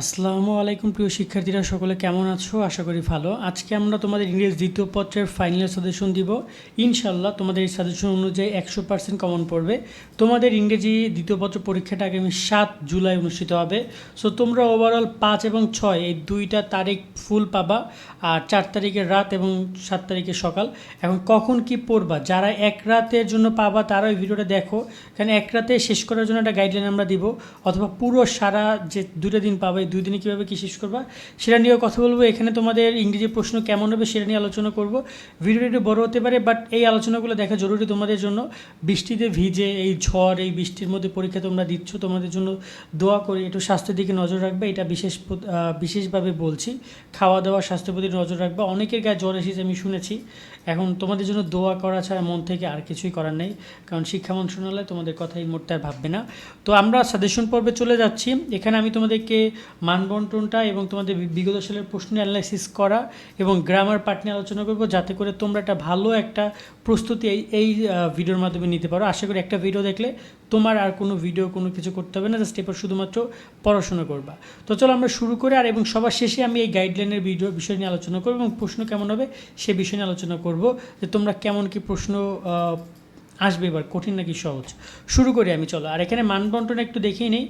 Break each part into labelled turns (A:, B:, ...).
A: আসসালামু আলাইকুম, প্রিয় শিক্ষার্থীরা, সকলে কেমন আছো? আশা করি ভালো। আজকে আমরা তোমাদের ইংরেজি দ্বিতীয় পত্রের ফাইনাল সাজেশন দিব। ইনশাল্লাহ তোমাদের এই সাজেশন অনুযায়ী একশো পার্সেন্ট কমন পড়বে। তোমাদের ইংরেজি দ্বিতীয় পত্র পরীক্ষাটা আগামী সাত জুলাই অনুষ্ঠিত হবে। সো তোমরা ওভারঅল পাঁচ এবং ছয়, এই দুইটা তারিখ ফুল পাবা। আর চার তারিখের রাত এবং সাত তারিখের সকাল। এখন কখন কি পড়বা? যারা এক রাতের জন্য পাবা, তারা ওই ভিডিওটা দেখো। কারণ এক রাতে শেষ করার জন্য একটা গাইডলাইন আমরা দিব। অথবা পুরো সারা যে দুটো দিন পাবে এই দুই দিনে কীভাবে কী শেষ করবা, সেটা নিয়েও কথা বলব। এখানে তোমাদের ইংরেজি প্রশ্ন কেমন হবে সেটা নিয়ে আলোচনা করব। ভিডিওটা একটু বড় হতে পারে বাট এই আলোচনাগুলো দেখা জরুরি তোমাদের জন্য। বৃষ্টিতে ভিজে এই ঝড়, এই বৃষ্টির মধ্যে পরীক্ষা তোমরা দিচ্ছ, তোমাদের জন্য দোয়া করি, একটু স্বাস্থ্যের দিকে নজর রাখবে, এটা বিশেষ বিশেষভাবে বলছি। খাওয়া দাওয়া স্বাস্থ্যের প্রতি নজর রাখবে। অনেকের গায়ে জ্বর এসেছে, আমি শুনেছি। এখন তোমাদের জন্য দোয়া করা ছাড়া মন থেকে আর কিছুই করার নেই, কারণ শিক্ষা মন্ত্রণালয় তোমাদের কথা এই মুহূর্তে আর ভাববে না। তো আমরা সাজেশন পর্বে চলে যাচ্ছি। এখানে আমি তোমাদেরকে মানবন্টনটা এবং তোমাদের বিগত সালের প্রশ্ন অ্যানালাইসিস করা এবং গ্রামার পার্ট নিয়ে আলোচনা করব, যাতে করে তোমরা একটা ভালো একটা প্রস্তুতি এই এই ভিডিওর মাধ্যমে নিতে পারো। আশা করি একটা ভিডিও দেখলে তোমার আর কোনো ভিডিও কোনো কিছু করতে হবে না জাস্ট এরপর শুধুমাত্র পড়াশোনা করবা। তো চলো আমরা শুরু করে, আর এবং সবার শেষে আমি এই গাইডলাইনের ভিডিও বিষয় নিয়ে আলোচনা করব এবং প্রশ্ন কেমন হবে সে বিষয় নিয়ে আলোচনা করব। যে তোমরা কেমন কি প্রশ্ন আসবে এবার, কঠিন নাকি সহজ? শুরু করি আমি, চলো। আর এখানে মানবন্টন একটু দেখেই নেই।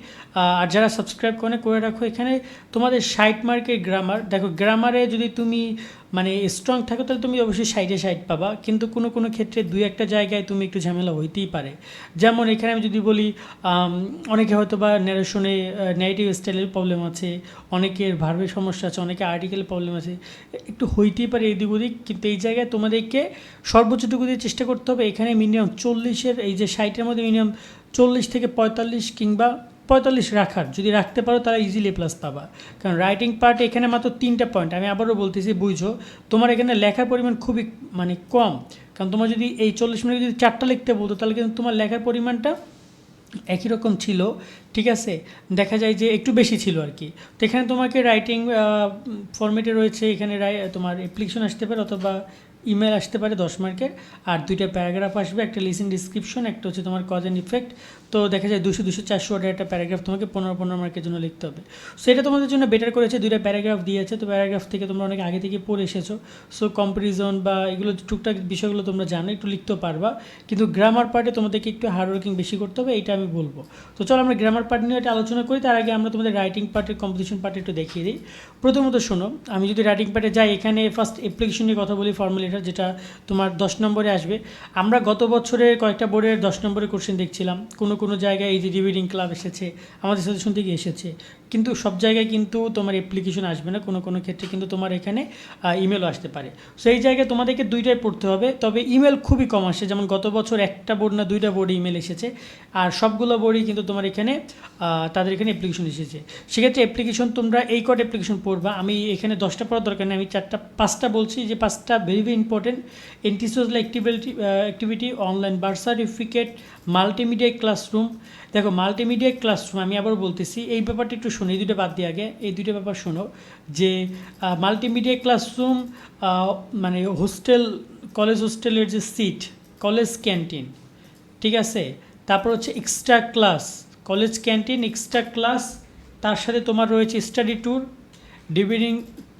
A: আর যারা সাবস্ক্রাইব করে করে রাখো এখানে। তোমাদের সাইট মার্কের গ্রামার দেখো গ্রামারে যদি তুমি মানে স্ট্রং থাকো তাহলে তুমি অবশ্যই সাইডে সাইড পাবা। কিন্তু কোনো কোনো ক্ষেত্রে দুই একটা জায়গায় তুমি একটু ঝামেলা হইতেই পারে। যেমন এখানে আমি যদি বলি অনেকে হয়তো বা ন্যারেশনে নেগেটিভ স্টাইলের প্রবলেম আছে, অনেকের ভার্বের সমস্যা আছে, অনেকে আর্টিকেলের প্রবলেম আছে। একটু হইতেই পারে এদিক ওদিক, কিন্তু এই জায়গায় তোমাদেরকে সর্বোচ্চটুকু দিয়ে চেষ্টা করতে হবে। এখানে মিনিমাম চল্লিশের, এই যে সাইটের মধ্যে মিনিমাম চল্লিশ থেকে পঁয়তাল্লিশ কিংবা পঁয়তাল্লিশ রাখার। যদি রাখতে পারো তাহলে ইজিলি প্লাস পাবা। কারণ রাইটিং পার্টে এখানে মাত্র তিনটা পয়েন্ট আমি আবারও বলতেছি, বুঝো, তোমার এখানে লেখার পরিমাণ খুবই মানে কম। কারণ তোমার যদি এই চল্লিশ মিনিট যদি চারটা লিখতে বলতো, তাহলে কিন্তু তোমার লেখার পরিমাণটা একই রকম ছিল। ঠিক আছে? দেখা যায় যে একটু বেশি ছিল আর কি। তো এখানে তোমাকে রাইটিং ফরম্যাটে রয়েছে, এখানে তোমার অ্যাপ্লিকেশন আসতে পারে অথবা ইমেল আসতে পারে দশ মার্কের। আর দুইটা প্যারাগ্রাফ আসবে, একটা লিসিং ডিসক্রিপশন একটা হচ্ছে তোমার কজ অ্যান্ড ইফেক্ট তো দেখা যায় দুশো দুশো চারশো ওয়ার্ডের একটা প্যারাগ্রাফ তোমাকে পনেরো পনেরো মার্কের জন্য লিখতে হবে। সো এটা তোমাদের জন্য বেটার করেছে, দুইটা প্যারাগ্রাফ দিয়েছে। তো প্যারাগ্রাফ থেকে তোমরা অনেক আগে থেকে পড়ে এসেছ। সো কম্পারিজন বা এগুলো টুকটাক বিষয়গুলো তোমরা জানো, একটু লিখতেও পারবা। কিন্তু গ্রামার পার্টে তোমাদেরকে একটু হার্ড ওয়ার্কিং বেশি করতে হবে এটা আমি বলব। তো চলো আমরা গ্রামার পার্ট নিয়ে একটা আলোচনা করি, তার আগে আমরা তোমাদের রাইটিং পার্টের কম্পিটিশন পার্ট একটু দেখিয়ে দিই। প্রথমত শোনো, আমি যদি রাইটিং পার্টে যাই, এখানে ফার্স্ট অ্যাপ্লিকেশন নিয়ে কথা বলি ফর্মুলেটার যেটা তোমার দশ নম্বরে আসবে। আমরা গত বছরের কয়েকটা বোর্ডের দশ নম্বরে কোশ্চেন দেখছিলাম। কোনো কোনো জায়গায় এই যে রিভিডিং ক্লাব এসেছে, আমাদের সাজেশন থেকে এসেছে। কিন্তু সব জায়গায় কিন্তু তোমার অ্যাপ্লিকেশন আসবে না, কোনো কোনো ক্ষেত্রে কিন্তু তোমার এখানে ইমেলও আসতে পারে। সো এই জায়গায় তোমাদেরকে দুইটাই পড়তে হবে, তবে ইমেল খুবই কম আসে। যেমন গত বছর একটা বোর্ড না, দুইটা বোর্ডে ইমেল এসেছে। আর সবগুলো বোর্ডই কিন্তু তোমার এখানে তাদের এখানে অ্যাপ্লিকেশন এসেছে। সেক্ষেত্রে অ্যাপ্লিকেশন তোমরা এই কট অ্যাপ্লিকেশন পড়বা। আমি এখানে দশটা পড়ার দরকার নেই। আমি চারটা, পাঁচটা বলছি যে পাঁচটা very very important antisocial activity activity online birth certificate multimedia classroom দেখো মাল্টিমিডিয়া ক্লাসরুম আমি আবার বলতেছি, এই ব্যাপারটা একটু শোনো, এই দুটো বাদ দিয়ে আগে। এই দুটো ব্যাপার শোনো, যে মাল্টিমিডিয়া ক্লাসরুম মানে হোস্টেল কলেজ হোস্টেলের যে সিট কলেজ ক্যান্টিন ঠিক আছে? তারপর হচ্ছে extra class college canteen extra class তার সাথে তোমার রয়েছে স্টাডি ট্যুর ডিভিডিং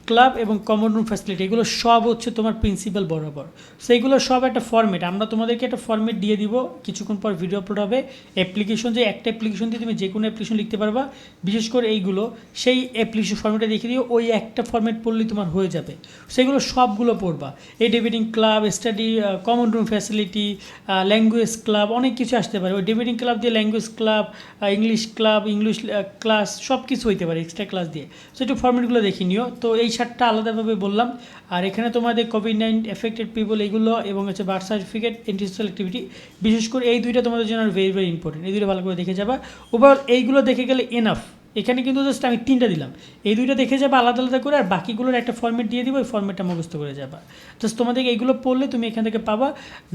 A: ক্লাব এবং কমন রুম ফ্যাসিলিটি এগুলো সব হচ্ছে তোমার প্রিন্সিপাল বরাবর। সেইগুলো সব একটা ফর্মেট আমরা তোমাদেরকে একটা ফর্মেট দিয়ে দিব, কিছুক্ষণ পর ভিডিও আপলোড হবে। অ্যাপ্লিকেশন যে একটা অ্যাপ্লিকেশন দিয়ে তুমি যে কোনো অ্যাপ্লিকেশন লিখতে পারবা, বিশেষ করে এইগুলো, সেই অ্যাপ্লিকেশন ফর্মেটে দেখে দিও, ওই একটা ফর্মেট পড়লেই তোমার হয়ে যাবে। সেগুলো সবগুলো পড়বা। এই debating club study common room facility language club অনেক কিছু আসতে পারে। ওই ডিবেটিং ক্লাব দিয়ে language club English club English class সব কিছু হইতে পারে এক্সট্রা ক্লাস দিয়ে। সো একটু ফর্মেটগুলো দেখে নিও। তো এই সাতটা আলাদাভাবে বললাম। আর এখানে তোমাদের কোভিড নাইন এফেক্টেড পিপল এইগুলো এবং হচ্ছে বার্থ সার্টিফিকেট ইন্টারন্যাশনাল অ্যাক্টিভিটি বিশেষ করে এই দুইটা তোমাদের জন্য ভেরি ভেরি ইম্পর্টেন্ট এই দুইটা ভালো করে দেখে যাবা। ওভার এইগুলো দেখে গেলে এনাফ এখানে কিন্তু জাস্ট আমি তিনটা দিলাম। এই দুইটা দেখে যাবে আলাদা আলাদা করে, আর বাকিগুলোর একটা ফর্মেট দিয়ে দিব, ওই ফর্মেটটা মুখস্থ করে যাবা। জাস্ট তোমাদেরকে এইগুলো পড়লে তুমি এখান থেকে পাবা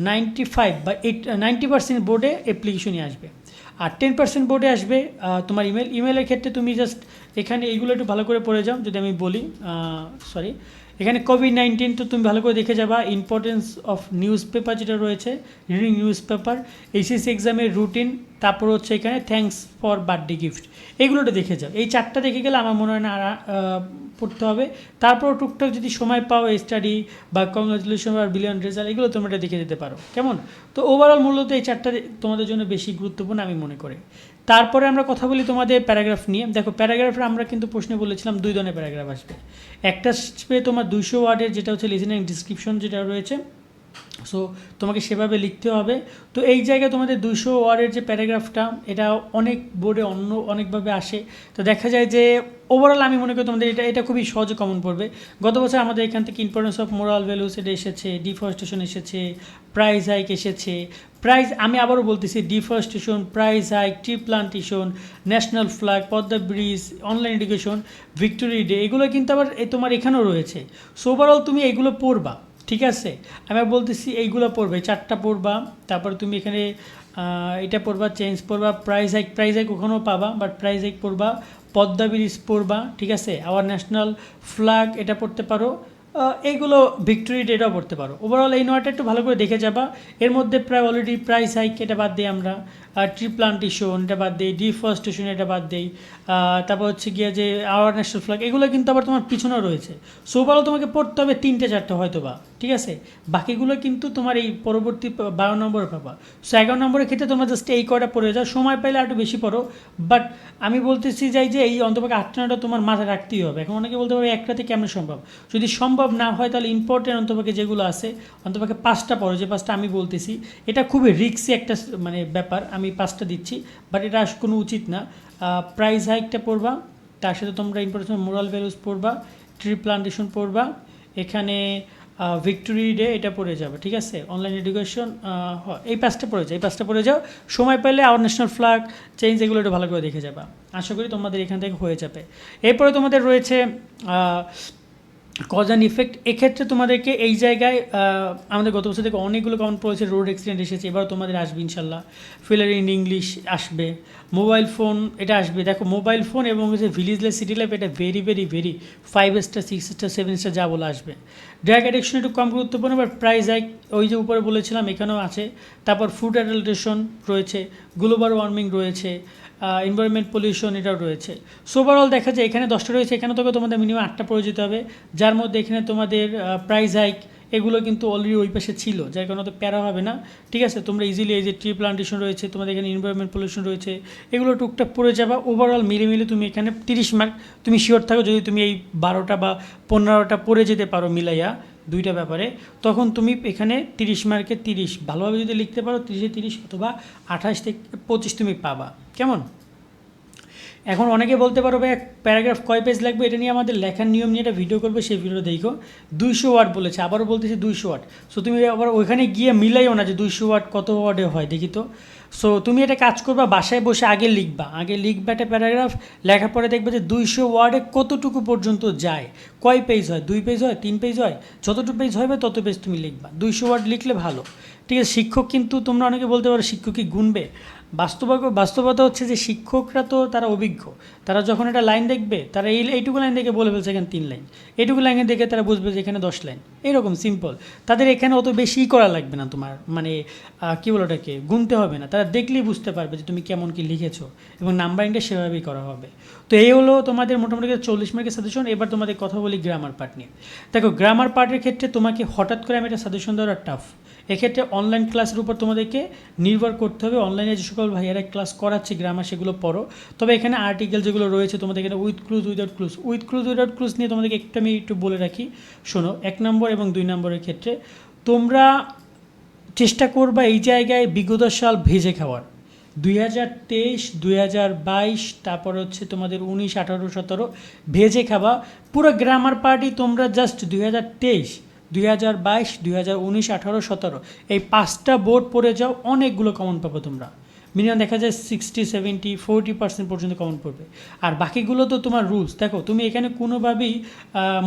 A: নাইনটি ফাইভ বা এইট নাইনটি পার্সেন্ট বোর্ডে অ্যাপ্লিকেশনই আসবে। আর টেন পার্সেন্ট বোর্ডে আসবে তোমার ইমেল ইমেলের ক্ষেত্রে তুমি জাস্ট এখানে এইগুলো একটু ভালো করে পড়ে যাও, যদি আমি বলি সরি এখানে কোভিড নাইন্টিন তো তুমি ভালো করে দেখে যাবা ইম্পর্টেন্স অফ নিউজ পেপার যেটা রয়েছে রিডিং নিউজ পেপার এইচএসসি এক্সামের রুটিন তারপর হচ্ছে এখানে থ্যাঙ্কস ফর বার্থডে গিফট এগুলোটা দেখে যাও। এই চারটা দেখে গেলে আমার মনে হয় না পড়তে হবে। তারপর টুকটাক যদি সময় পাও স্টাডি বা কংগ্রাচুলেশন বা বিলিয়ন রেজাল্ট এগুলো তোমরা দেখে যেতে পারো। কেমন? তো ওভারঅল মূলত এই চারটা তোমাদের জন্য বেশি গুরুত্বপূর্ণ আমি মনে করি। তারপরে আমরা কথা বলি তোমাদের প্যারাগ্রাফ নিয়ে। দেখো, প্যারাগ্রাফে আমরা কিন্তু প্রশ্নে বলেছিলাম দুই ধরনের প্যারাগ্রাফ আসবে। একটা আসবে তোমার দুইশো ওয়ার্ডের, যেটা হচ্ছে লিসেনিং ডিসক্রিপশন যেটা রয়েছে। সো তোমাকে সেভাবে লিখতে হবে। তো এই জায়গায় তোমাদের দুশো ওয়ার্ডের যে প্যারাগ্রাফটা, এটা অনেক বোর্ডে অন্য অনেকভাবে আসে। তো দেখা যায় যে ওভারঅল আমি মনে করি তোমাদের এটা এটা খুবই সহজে কমন পড়বে। গত বছর আমাদের এখান থেকে ইম্পর্টেন্স অফ মোরাল ভ্যালুস এটা এসেছে ডিফরেস্টেশন এসেছে প্রাইস হাইক এসেছে। প্রাইজ আমি আবারও বলতেছি deforestation price hike tree plantation national flag Padma bridge online education victory day এগুলো কিন্তু আবার তোমার এখানেও রয়েছে। সো ওভারঅল তুমি এগুলো পড়বা। ঠিক আছে? আমি বলতেছি এইগুলো পড়বে, চারটা পড়বা, তারপর তুমি এখানে এটা পড়বা চেঞ্জ পড়বা প্রাইস হাইক প্রাইস হাইক ওখানেও পাবা বাট প্রাইস হাইক পড়বা, পদ্মা ব্রিজ পড়বা, ঠিক আছে? আওয়ার ন্যাশনাল ফ্ল্যাগ এটা পড়তে পারো এইগুলো ভিক্টোরি ডেটাও পড়তে পারো। ওভারঅল এই নয়টা একটু ভালো করে দেখে যাবা। এর মধ্যে প্রায় অলরেডি প্রাইস হাইক এটা বাদ দিই আমরা ট্রি প্লান্টেশন এটা বাদ দিই ডিফরেস্টেশন এটা বাদ দিই তারপর হচ্ছে গিয়ে যে আওয়ার ন্যাশনাল ফ্ল্যাগ এগুলো কিন্তু আবার তোমার পিছনেও রয়েছে। সো ওভারঅল তোমাকে পড়তে হবে তিনটে, চারটে হয়তো বা ঠিক আছে? বাকিগুলো কিন্তু তোমার এই পরবর্তী বারো নম্বরে পাবা সো এগারো নম্বরের ক্ষেত্রে তোমার জাস্ট এই কয়টা পড়ে যাও। সময় পাইলে একটু বেশি পড়ো। বাট আমি বলতেছি যাই যে এই অন্তপক্ষে আটটা তোমার মাথায় রাখতেই হবে। এখন অনেকে বলতে পারবে একটাতে কেমন সম্ভব? যদি সম্ভব না হয়, তাহলে ইম্পর্টেন্ট অন্তপক্ষে যেগুলো আছে, অন্তপক্ষে পাঁচটা পড়ো। যে পাঁচটা আমি বলতেছি, এটা খুবই রিক্সি একটা মানে ব্যাপার। আমি পাঁচটা দিচ্ছি বাট এটা কোনো উচিত না। প্রাইস হাইকটা পড়বা, তার সাথে তোমরা ইম্পর্টেন্ট মোরাল ভ্যালুস পড়বা ট্রি প্লান্টেশন পড়বা। এখানে ভিক্টোরি ডে এটা পড়ে যাবে, ঠিক আছে? অনলাইন এডুকেশন এই পাঁচটা পড়ে যায় এই পাঁচটা পড়ে যাও। সময় পেলে আওয়ার ন্যাশনাল ফ্ল্যাগ চেঞ্জ এগুলো একটু ভালো করে দেখে যাবা। আশা করি তোমাদের এখান থেকে হয়ে যাবে। এরপরে তোমাদের রয়েছে কজ অ্যান্ড ইফেক্ট এক্ষেত্রে তোমাদেরকে এই জায়গায় আমাদের গত বছর থেকে অনেকগুলো কমন পড়েছে রোড অ্যাক্সিডেন্ট এসেছে এবার তোমাদের আসবে ইনশাল্লাহ। ফিলার ইন ইংলিশ আসবে। মোবাইল ফোন, এটা আসবে। দেখো, মোবাইল ফোন এবং হচ্ছে ভিলেজ লাইফ সিটি লাইফ এটা very very very five star six star seven star যা বলে আসবে। ড্রাগ অ্যাডিকশন একটু কম গুরুত্বপূর্ণ বাট প্রাইস হাইক ওই যে উপরে বলেছিলাম, এখানেও আছে। তারপর ফুড অ্যাডাল্টেশন রয়েছে গ্লোবাল ওয়ার্মিং রয়েছে এনভায়রনমেন্ট পলিউশন এটাও রয়েছে। সো ওভারঅল দেখা যায়, এখানে দশটা রয়েছে, এখানে তোকে তোমাদের মিনিমাম আটটা পড়ে যেতে হবে। যার মধ্যে এখানে তোমাদের প্রাইস হাইক এগুলো কিন্তু অলরেডি ওই পাশে ছিল, যার কারণে তো প্যারা হবে না। ঠিক আছে, তোমরা ইজিলি এই যে ট্রি প্লান্টেশন রয়েছে, তোমাদের এখানে এনভায়রনমেন্ট পলিউশন রয়েছে, এগুলো টুকটাক পড়ে যাবা। ওভারঅল মিলে মিলে তুমি এখানে তিরিশ মার্ক তুমি শিওর থাকো যদি তুমি এই বারোটা বা পনেরোটা পড়ে যেতে পারো মিলাইয়া দুইটা ব্যাপারে, তখন তুমি এখানে তিরিশ মার্কে তিরিশ, ভালোভাবে যদি লিখতে পারো তিরিশে তিরিশ অথবা আঠাশ থেকে পঁচিশ তুমি পাবা। কেমন? এখন অনেকে বলতে পারো ভাই প্যারাগ্রাফ কয় পেজ লাগবে এটা নিয়ে আমাদের লেখার নিয়ম নিয়ে একটা ভিডিও করবে, সেই ভিডিও দেখো। দুইশো ওয়ার্ড বলেছে, আবারও বলতেছি দুইশো ওয়ার্ড। সো তুমি আবার ওইখানে গিয়ে মিলাইও না যে দুইশো ওয়ার্ড কত ওয়ার্ডে হয়, দেখি তো। সো তুমি এটা কাজ করবা, বাসায় বসে আগে লিখবা। আগে লিখবা একটা প্যারাগ্রাফ, লেখার পরে দেখবে যে দুইশো ওয়ার্ডে কতটুকু পর্যন্ত যায়। কয় পেজ হয়? দুই পেজ হয়? তিন পেজ হয়? যতটুকু পেজ হবে তত পেজ তুমি লিখবা। দুইশো ওয়ার্ড লিখলে ভালো। ঠিক আছে, শিক্ষক কিন্তু তোমরা অনেকে বলতে পারো শিক্ষক কি গুনবে। বাস্তব বাস্তবতা হচ্ছে যে শিক্ষকরা তো তারা অভিজ্ঞ। তারা যখন একটা লাইন দেখবে, তারা এই, এইটুকু লাইন দেখে বলে ফেলছে এখানে তিন লাইন। এইটুকু লাইনে দেখে তারা বুঝবে যে এখানে দশ লাইন। এরকম সিম্পল তাদের এখানে অত বেশি করা লাগবে না তোমার মানে কী বলো ওটাকে, গুনতে হবে না। তারা দেখলেই বুঝতে পারবে যে তুমি কেমন কি লিখেছো এবং নাম্বারিংটা সেভাবেই করা হবে। তো এই হলো তোমাদের মোটামুটি চল্লিশ মার্কের সাজেশন এবার তোমাদের কথা বলি গ্রামার পার্ট নিয়ে। দেখো গ্রামার পার্টের ক্ষেত্রে তোমাকে হঠাৎ করে আমি একটা সাজেশন দেওয়া টাফ এক্ষেত্রে অনলাইন ক্লাসের উপর তোমাদেরকে নির্ভর করতে হবে। অনলাইনে যে সকল ভাইয়ারা ক্লাস করাচ্ছে গ্রামার সেগুলো পড়ো। তবে এখানে আর্টিকেল যেগুলো রয়েছে, তোমাদের এখানে with clues without clues with clues without clues নিয়ে তোমাদেরকে একটু আমি একটু বলে রাখি। শোনো, এক নম্বর এবং দুই নম্বরের ক্ষেত্রে তোমরা চেষ্টা করবা এই জায়গায় বিগত সাল ভেজে খাওয়ার। দুই হাজার তেইশ, দুই হাজার বাইশ, তারপর হচ্ছে তোমাদের উনিশ, আঠারো, সতেরো ভেজে খাবা। পুরো গ্রামার পার্টি তোমরা জাস্ট দুই হাজার তেইশ দুই হাজার বাইশ, দুই হাজার উনিশ, আঠারো, সতেরো। এই পাঁচটা বোর্ড পড়ে যাও, অনেকগুলো কমন পাবো তোমরা। মিনিমাম দেখা যায় সিক্সটি সেভেন্টি ফোরটি পার্সেন্ট পর্যন্ত কমন পড়বে। আর বাকিগুলো তো তোমার রুলস দেখো, তুমি এখানে কোনোভাবেই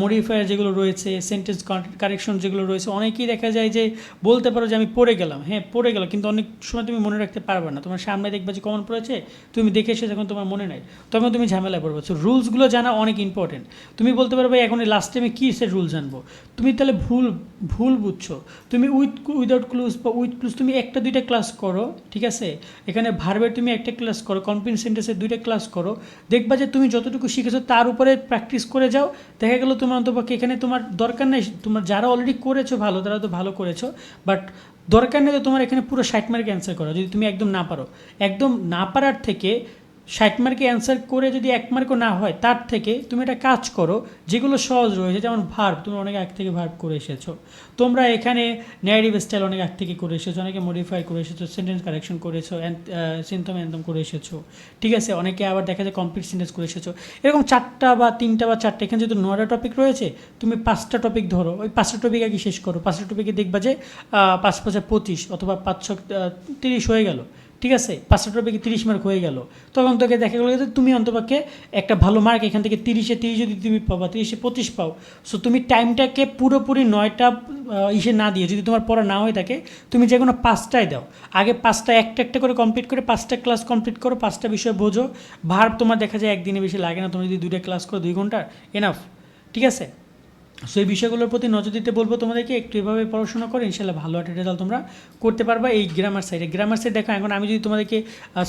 A: মডিফায়ার যেগুলো রয়েছে সেন্টেন্স কারেকশন যেগুলো রয়েছে, অনেকেই দেখা যায় যে বলতে পারো যে আমি পড়ে গেলাম। হ্যাঁ পড়ে গেলাম, কিন্তু অনেক সময় তুমি মনে রাখতে পারবে না। তোমার সামনে দেখবে যে কমন পড়েছে, তুমি দেখে এসে যখন তোমার মনে নাই, তখন তুমি ঝামেলায় পড়বে। সো রুলসগুলো জানা অনেক ইম্পর্টেন্ট তুমি বলতে পারবে, এখন লাস্ট টাইমে কী সে রুল জানব? তুমি তাহলে ভুল ভুল বুঝছ। তুমি উইথ উইদাউট ক্লুজ বা উইথ ক্লুজ তুমি একটা, দুইটা ক্লাস করো, ঠিক আছে? এখানে ভার্বের তুমি একটা ক্লাস করো কম্পিন সেন্টেন্সের দুইটা ক্লাস করো। দেখবা যে তুমি যতটুকু শিখেছো তার উপরে প্র্যাকটিস করে যাও। দেখা গেলো তোমার অন্তপক্ষে এখানে তোমার দরকার নেই, তোমার যারা অলরেডি করেছ ভালো, তারা তো ভালো করেছ। বাট দরকার নেই তো তোমার এখানে পুরো ষাট মার্ক অ্যান্সার করা, যদি তুমি একদম না পারো। একদম না পারার থেকে ষাট মার্কে অ্যান্সার করে যদি এক মার্কও না হয়, তার থেকে তুমি একটা কাজ করো, যেগুলো সহজ রয়েছে, যেমন ভার্ব তুমি অনেক আগ থেকে ভার্ব করে এসেছ। তোমরা এখানে ন্যারেটিভ স্টাইল অনেক আগ থেকে করে এসেছ, অনেকে মডিফাই করে এসেছ সেন্টেন্স কারেকশন করেছ সিনথম অ্যান্তম করে এসেছ। ঠিক আছে, অনেকে আবার দেখা যায় কমপ্লিট সেন্টেন্স করে এসেছ। এরকম চারটা বা তিনটা বা চারটা, এখানে যেহেতু নয়টা টপিক রয়েছে, তুমি পাঁচটা টপিক ধরো, ওই পাঁচটা টপিক আগে শেষ করো। পাঁচটা টপিকে দেখবা যে পাঁচ পাঁচে পঁচিশ অথবা পাঁচ ছ তিরিশ হয়ে গেল। ঠিক আছে পাঁচটা টপিকে তিরিশ মার্ক হয়ে গেল। তখন তোকে দেখা গেলো যে তুমি অন্তপক্ষে একটা ভালো মার্ক এখান থেকে তিরিশে তিরিশ যদি তুমি পাও বা তিরিশে পঁচিশ পাও। সো তুমি টাইমটাকে পুরোপুরি নয়টা ইসে না দিয়ে, যদি তোমার পড়া না হয়ে থাকে, তুমি যে কোনো পাঁচটায় দাও। আগে পাঁচটা একটা একটা করে কমপ্লিট করে, পাঁচটা ক্লাস কমপ্লিট করো, পাঁচটা বিষয় বোঝো। ভার্ব তোমার দেখা যায় একদিনে বেশি লাগে না, তুমি যদি দুইটা ক্লাস করো দুই ঘণ্টার এনাফ ঠিক আছে? সো এই বিষয়গুলোর প্রতি নজর দিতে বলব তোমাদেরকে, একটু এভাবে পড়াশোনা করে ইনশাল্লাহ ভালো একটা রেজাল্ট তোমরা করতে পারবা এই গ্রামার সাইডে গ্রামার সাইড দেখো, এখন আমি যদি তোমাদেরকে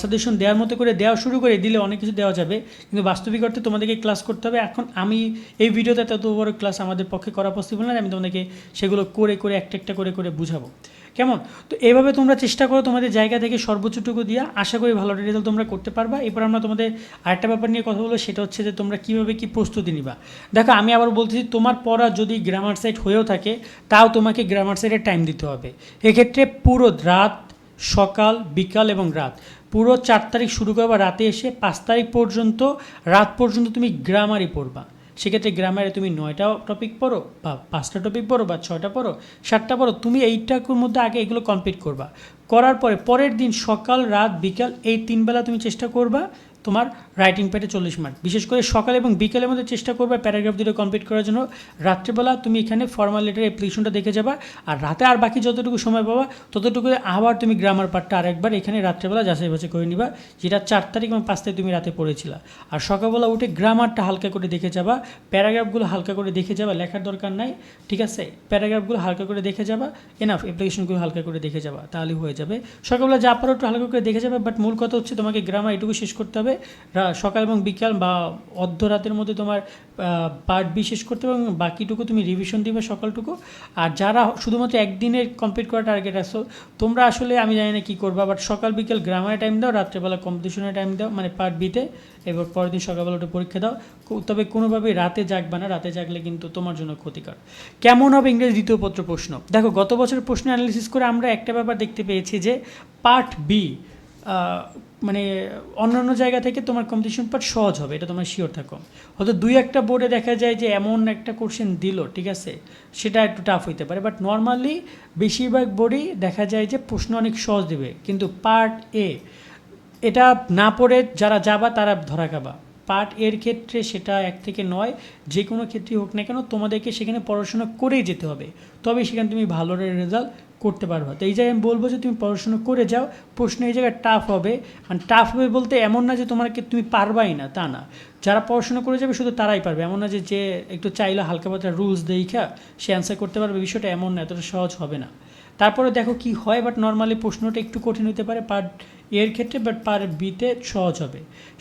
A: সাজেশন দেওয়ার মতো করে দেওয়া শুরু করে দিলে অনেক কিছু দেওয়া যাবে, কিন্তু বাস্তবিক অর্থে তোমাদেরকে ক্লাস করতে হবে। এখন আমি এই ভিডিওতে তত বড় ক্লাস আমাদের পক্ষে করা পসিবল না, আমি তোমাদেরকে সেগুলো করে করে, একটা একটা করে করে বুঝাবো। কেমন? তো এইভাবে তোমরা চেষ্টা করো তোমাদের জায়গা থেকে সর্বোচ্চটুকু দিয়ে। আশা করি ভালো রেজাল্ট তোমরা করতে পারবা। এরপর আমরা তোমাদের আরেকটা ব্যাপার নিয়ে কথা বলব, সেটা হচ্ছে যে তোমরা কীভাবে কি প্রস্তুতি নিবা। দেখো, আমি আবার বলতেছি, তোমার পড়া যদি গ্রামার সাইট হয়েও থাকে, তাও তোমাকে গ্রামার সাইডে টাইম দিতে হবে। এক্ষেত্রে পুরো রাত, সকাল, বিকাল এবং রাত। পুরো চার তারিখ শুরু করবা, রাতে এসে পাঁচ তারিখ পর্যন্ত, রাত পর্যন্ত তুমি গ্রামারই পড়বা। সেক্ষেত্রে গ্রামারে তুমি নয়টা টপিক পড়ো বা পাঁচটা টপিক পড়ো বা ছয়টা পড়ো, সাতটা পড়ো, তুমি এইটার মধ্যে আগে এগুলো কমপ্লিট করবা। করার পরে পরের দিন সকাল, রাত, বিকাল এই তিন বেলা তুমি চেষ্টা করবা তোমার রাইটিং প্যাডে চল্লিশ মার্ক বিশেষ করে সকাল এবং বিকেলের মধ্যে চেষ্টা করবে প্যারাগ্রাফ দুটো কমপ্লিট করার জন্য। রাত্রেবেলা তুমি এখানে ফর্মাল লেটার অ্যাপ্লিকেশনটা দেখে যাবা। আর রাতে আর বাকি যতটুকু সময় পাবা, ততটুকু আবার তুমি গ্রামার পার্টটা আরেকবার এখানে রাত্রেবেলা যাচাই বাছাই করে নিবা, যেটা চার তারিখ এবং পাঁচ তারিখ তুমি রাতে পড়েছিলা। আর সকালবেলা উঠে গ্রামারটা হালকা করে দেখে যাবা প্যারাগ্রাফগুলো হালকা করে দেখে যাবা, লেখার দরকার নাই, ঠিক আছে? প্যারাগ্রাফগুলো হালকা করে দেখে যাবা এনাফ অ্যাপ্লিকেশনগুলো হালকা করে দেখে যাবা, তাহলে হয়ে যাবে। সকালবেলা যা পারো একটু হালকা করে দেখে যাবে বাট মূল কথা হচ্ছে তোমাকে গ্রামার এটুকু শেষ করতে হবে রা- সকাল এবং বিকাল বা অর্ধরাতের মধ্যে তোমার পার্ট বি শেষ করতে হবে এবং বাকিটুকু তুমি রিভিশন দিবে সকালটুকু। আর যারা শুধুমাত্র একদিনের কমপ্লিট করার টার্গেট আসো তোমরা আসলে আমি জানি না কী করবা বাট সকাল, বিকেল গ্রামারে টাইম দাও, রাত্রেবেলা কম্পিটিশনের টাইম দাও মানে পার্ট বিতে, এবার পরের দিন সকালবেলা উঠে পরীক্ষা দাও। তবে কোনোভাবেই রাতে জাগবা না, রাতে জাগলে কিন্তু তোমার জন্য ক্ষতিকর। কেমন হবে ইংরেজি দ্বিতীয় পত্র প্রশ্ন? দেখো, গত বছরের প্রশ্ন অ্যানালিসিস করে আমরা একটা ব্যাপার দেখতে পেয়েছি যে পার্ট বি মানে অন্যান্য জায়গা থেকে তোমার কম্পিটিশন পার্ট সহজ হবে, এটা তোমার শিওর থাকো। হয়তো দুই একটা বোর্ডে দেখা যায় যে এমন একটা কোশ্চেন দিল, ঠিক আছে? সেটা একটু টাফ হইতে পারে বাট নর্মালি বেশিরভাগ বোর্ডই দেখা যায় যে প্রশ্ন অনেক সহজ দেবে, কিন্তু পার্ট এ এটা না পড়ে যারা যাবা তারা ধরা খাবা। পার্ট এর ক্ষেত্রে সেটা এক থেকে নয় যে কোনো ক্ষেত্রেই হোক না কেন, তোমাদেরকে সেখানে পড়াশোনা করেই যেতে হবে। তবে সেখানে তুমি ভালো রেজাল্ট করতে পারবা। তো এই জায়গায় আমি বলব যে তুমি পড়াশোনা করে যাও। প্রশ্ন এই জায়গায় টাফ হবে। মানে টাফ হবে বলতে এমন না যে তোমাকে তুমি পারবাই না, তা না। যারা পড়াশোনা করে যাবে শুধু তারাই পারবে। এমন না যে যে একটু চাইলে হালকা পাতলা রুলস দেখা, সে অ্যান্সার করতে পারবে। বিষয়টা এমন না, এতটা সহজ হবে না। তারপরে দেখো কি হয় বাট নর্মালি প্রশ্নটা একটু কঠিন হতে পারে। পার্ট এর ক্ষেত্রে বাট পার্ট বিতে সহজ হবে।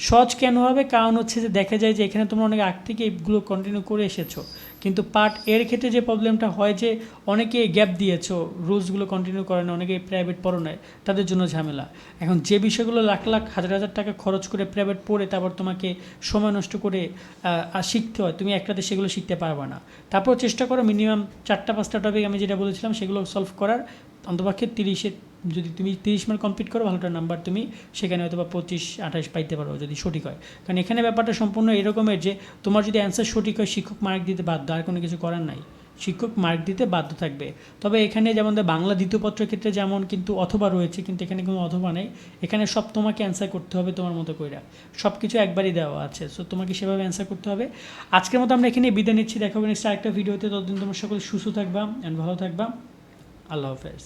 A: সহজ কেন হবে? কারণ হচ্ছে যে দেখা যায় যে এখানে তোমরা অনেক আগ থেকে এগুলো কন্টিনিউ করে এসেছ। কিন্তু পার্ট এর ক্ষেত্রে যে প্রবলেমটা হয় যে অনেকে গ্যাপ দিয়েছ রুলসগুলো কন্টিনিউ করে না, অনেকে প্রাইভেট পড়ো নেয় তাদের জন্য ঝামেলা। এখন যে বিষয়গুলো লাখ লাখ, হাজার হাজার টাকা খরচ করে প্রাইভেট পড়ে তারপর তোমাকে সময় নষ্ট করে শিখতে হয়, তুমি একটাতে সেগুলো শিখতে পারবে না। তারপর চেষ্টা করো মিনিমাম চারটা পাঁচটা টপিক আমি যেটা বলেছিলাম সেগুলো সলভ করার। অন্তপক্ষে তিরিশে, যদি তুমি তিরিশ মার্ক কমপ্লিট করো, ভালোটা নাম্বার তুমি সেখানে হয়তো বা পঁচিশ, আঠাশ পাইতে পারো যদি সঠিক হয়। কারণ এখানে ব্যাপারটা সম্পূর্ণ এরকমের যে তোমার যদি অ্যান্সার সঠিক হয়, শিক্ষক মার্ক দিতে বাধ্য, আর কোনো কিছু করার নাই। শিক্ষক মার্ক দিতে বাধ্য থাকবে। তবে এখানে যেমন বাংলা দ্বিতীয় পত্রের ক্ষেত্রে যেমন কিন্তু অথবা রয়েছে, কিন্তু এখানে কোনো অথবা নেই। এখানে সব তোমাকে অ্যান্সার করতে হবে তোমার মতো করে সব কিছু একবারই দেওয়া আছে। সো তোমাকে সেভাবে অ্যান্সার করতে হবে। আজকের মতো আমরা এখানে বিদায় নিচ্ছি। দেখাবো নেক্সট আরেকটা ভিডিওতে ততদিন তোমার সকলে সুস্থ থাকবা অ্যান্ড ভালো থাকবা। আল্লাহ হাফেজ